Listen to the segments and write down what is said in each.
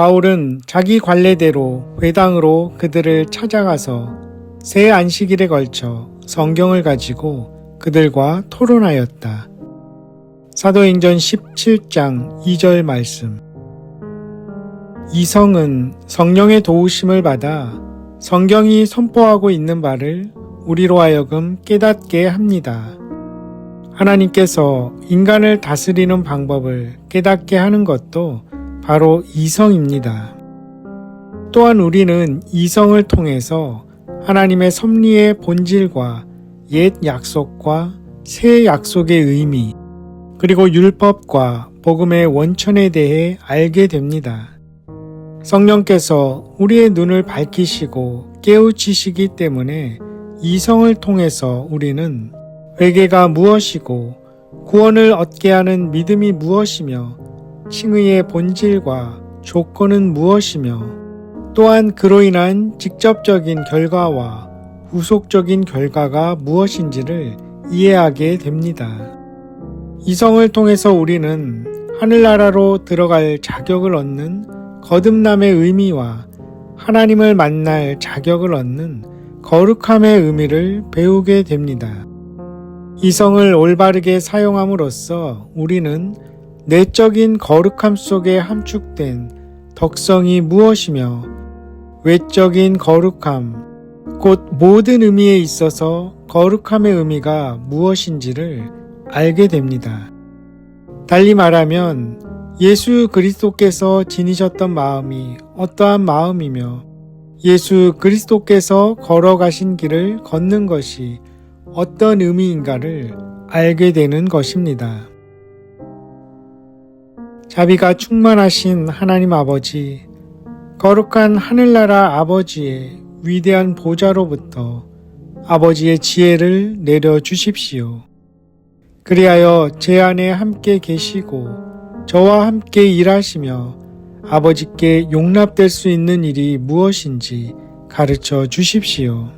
바울은 자기 관례대로 회당으로 그들을 찾아가서 새 안식일에 걸쳐 성경을 가지고 그들과 토론하였다. 사도행전 17장 2절 말씀. 이 성은 성령의 도우심을 받아 성경이 선포하고 있는 바를 우리로 하여금 깨닫게 합니다. 하나님께서 인간을 다스리는 방법을 깨닫게 하는 것도 바로 이성입니다. 또한 우리는 이성을 통해서 하나님의 섭리의 본질과 옛 약속과 새 약속의 의미, 그리고 율법과 복음의 원천에 대해 알게 됩니다. 성령께서 우리의 눈을 밝히시고 깨우치시기 때문에 이성을 통해서 우리는 회개가 무엇이고 구원을 얻게 하는 믿음이 무엇이며 칭의의 본질과 조건은 무엇이며 또한 그로 인한 직접적인 결과와 후속적인 결과가 무엇인지를 이해하게 됩니다. 이성을 통해서 우리는 하늘나라로 들어갈 자격을 얻는 거듭남의 의미와 하나님을 만날 자격을 얻는 거룩함의 의미를 배우게 됩니다. 이성을 올바르게 사용함으로써 우리는 내적인 거룩함 속에 함축된 덕성이 무엇이며 외적인 거룩함, 곧 모든 의미에 있어서 거룩함의 의미가 무엇인지를 알게 됩니다. 달리 말하면 예수 그리스도께서 지니셨던 마음이 어떠한 마음이며 예수 그리스도께서 걸어가신 길을 걷는 것이 어떤 의미인가를 알게 되는 것입니다. 자비가 충만하신 하나님 아버지, 거룩한 하늘나라 아버지의 위대한 보좌로부터 아버지의 지혜를 내려 주십시오. 그리하여 제 안에 함께 계시고 저와 함께 일하시며 아버지께 용납될 수 있는 일이 무엇인지 가르쳐 주십시오.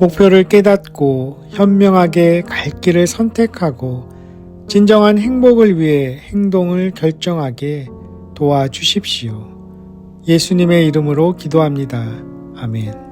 목표를 깨닫고 현명하게 갈 길을 선택하고 진정한 행복을 위해 행동을 결정하게 도와주십시오. 예수님의 이름으로 기도합니다. 아멘.